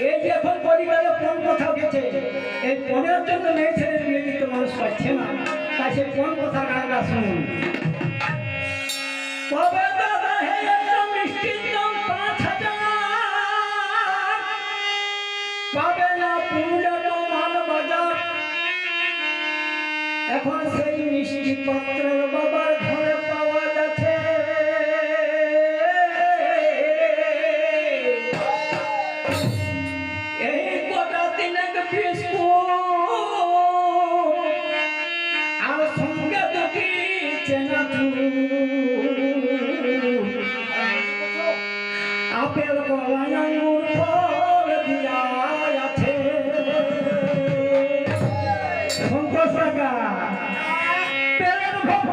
এই যে এখন পরিবারে কোন কোথাও গেছে, এই পনেরো জন্য মেয়ে ছেলে বিয়ে দিতে মানুষ পাচ্ছে না। তাই সে কোন কথা গানটা শুনুন। এখন সেই মিষ্টি পাত্রের বাবার ঘরে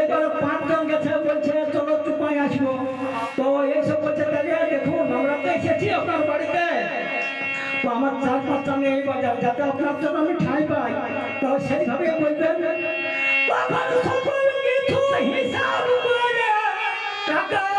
এবার পাঁচজন গেছে, বলছে, চলো চুপাই আসব। তো এইসব বলছে দেখুন, আমরা তো এসেছি আপনার বাড়িতে। তো আমার চার পাঁচটা মেয়ে বাজার, যাতে আপনার জন্য আমি ঠাঁই পাই। তো সেইভাবে বলবেন টাকা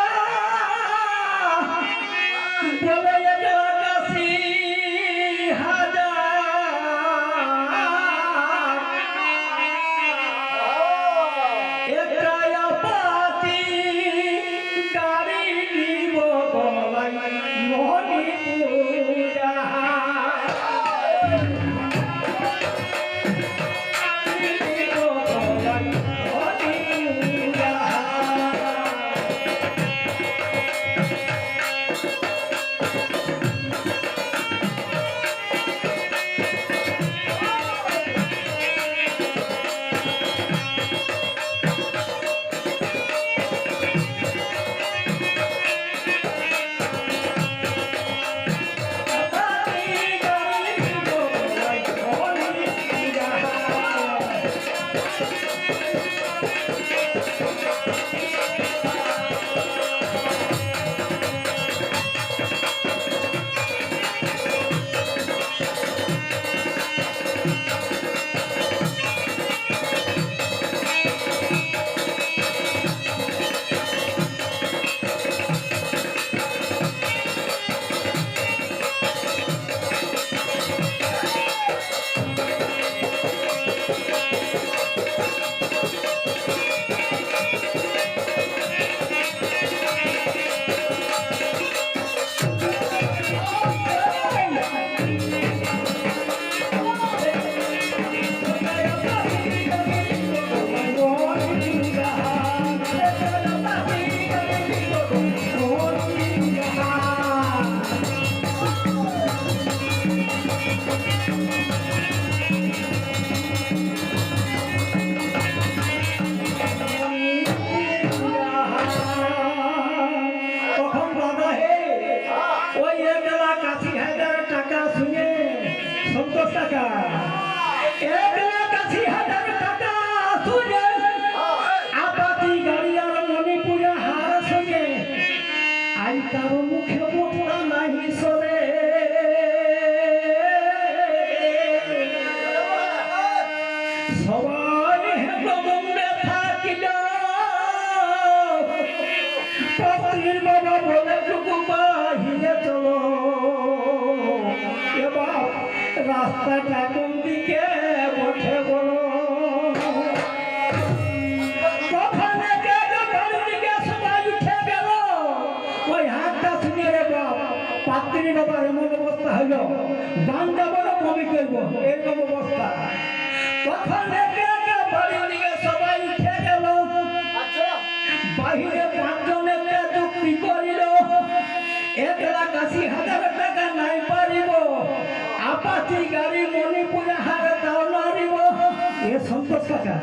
পাত্রী বাবার এমন অবস্থা হইল। বান যাব না কমি করব এরকম অবস্থা। তখন গেলে বাড়ির সবাই উঠে গেল। বাহিরে পাঁচজনের যুক্তি করিল এক লাখ আশি হাজার টাকা নাই পারিব। আপাতি গাড়ি মণিপুরে হার নারিব এ সন্তোষ কাকা।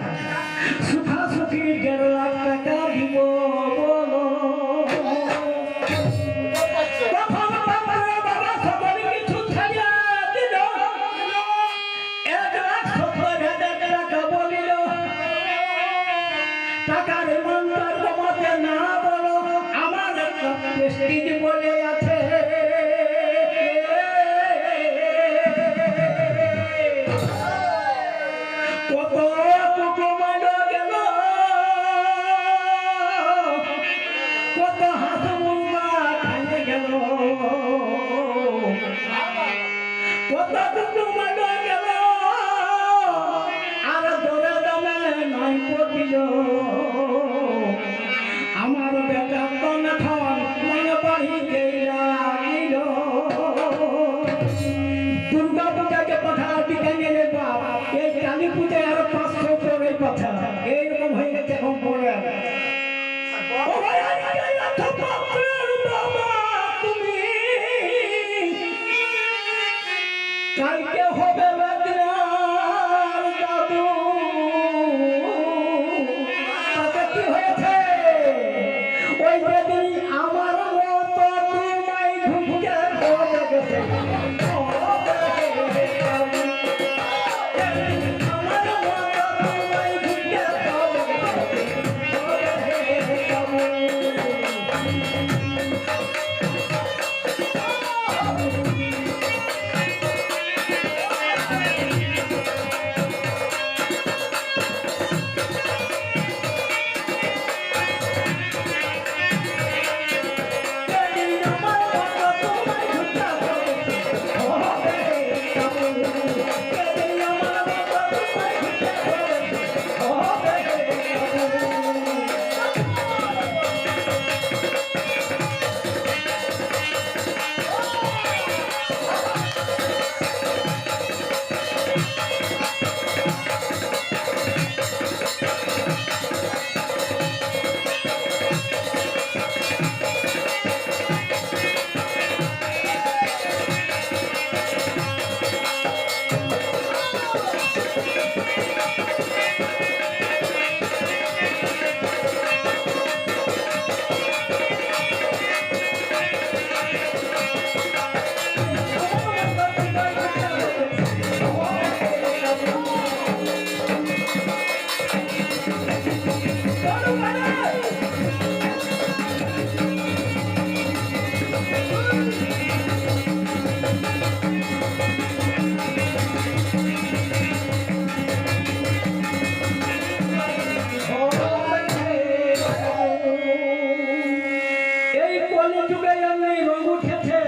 কলি যুগে এমনি রঙ উঠেছে।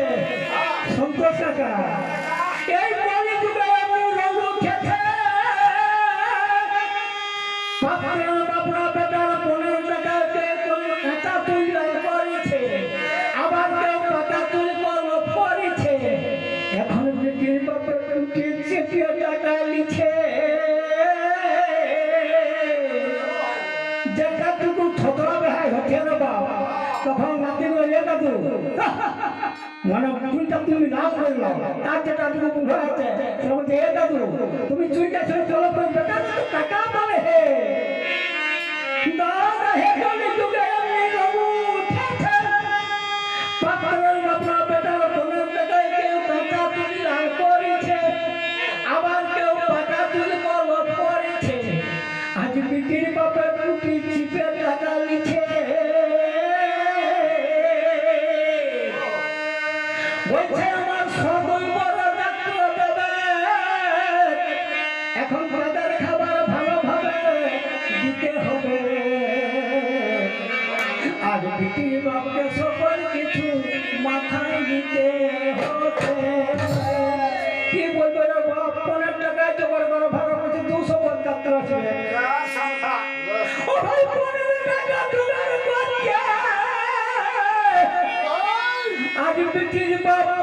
সন্তোষ কাকা এই మన పులి తప్పు నాకు తాత తాత ఉంటే శ్రమంత ఏ తాత తుమి చూడ చోళ పెట్టాలి కట్టా హే దాదా హే కాని చూడే Bob.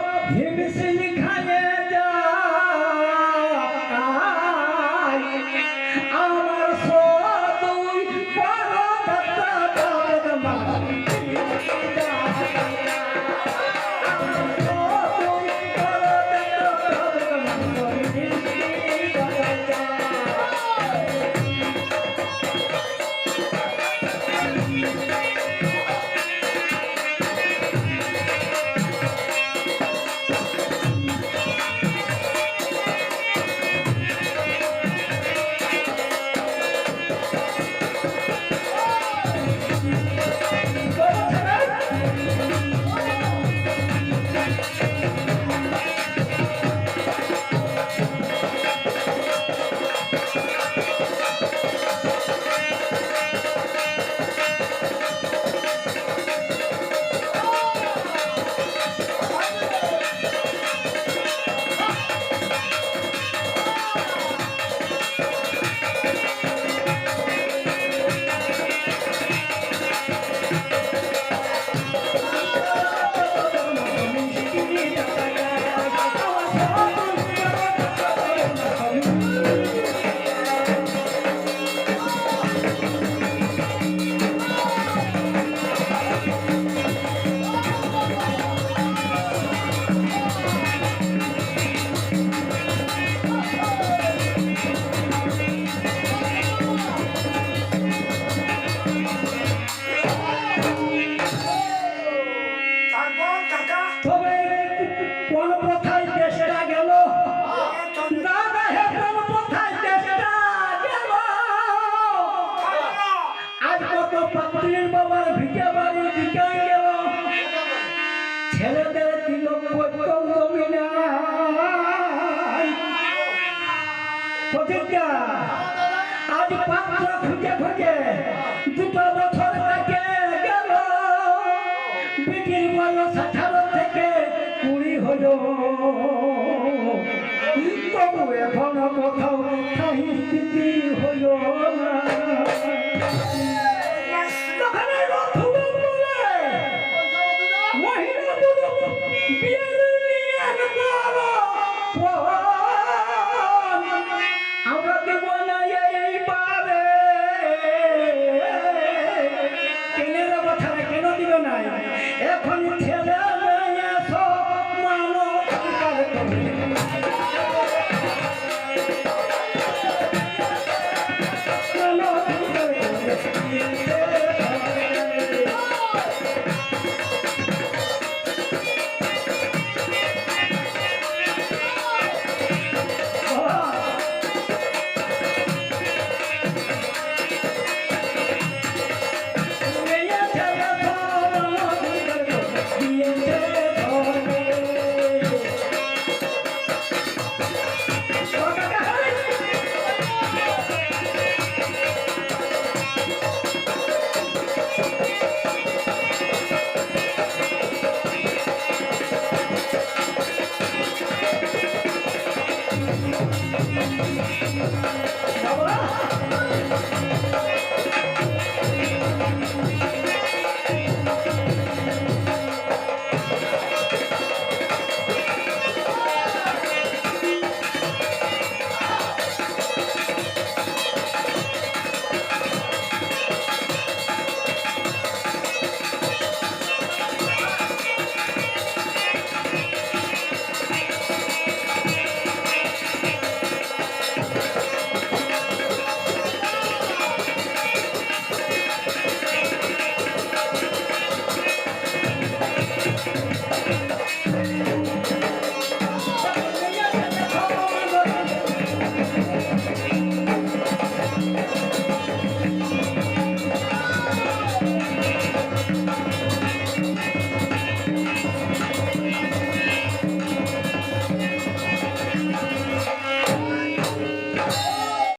ছেলেদের তিলক জমি প্রতিজ্ঞা আজ পাত্র খুঁজে খুঁজে দুটো বছর থেকে গেল। বিটির বয়স আঠারো থেকে কুড়ি হল। তবু এখনও কোথাও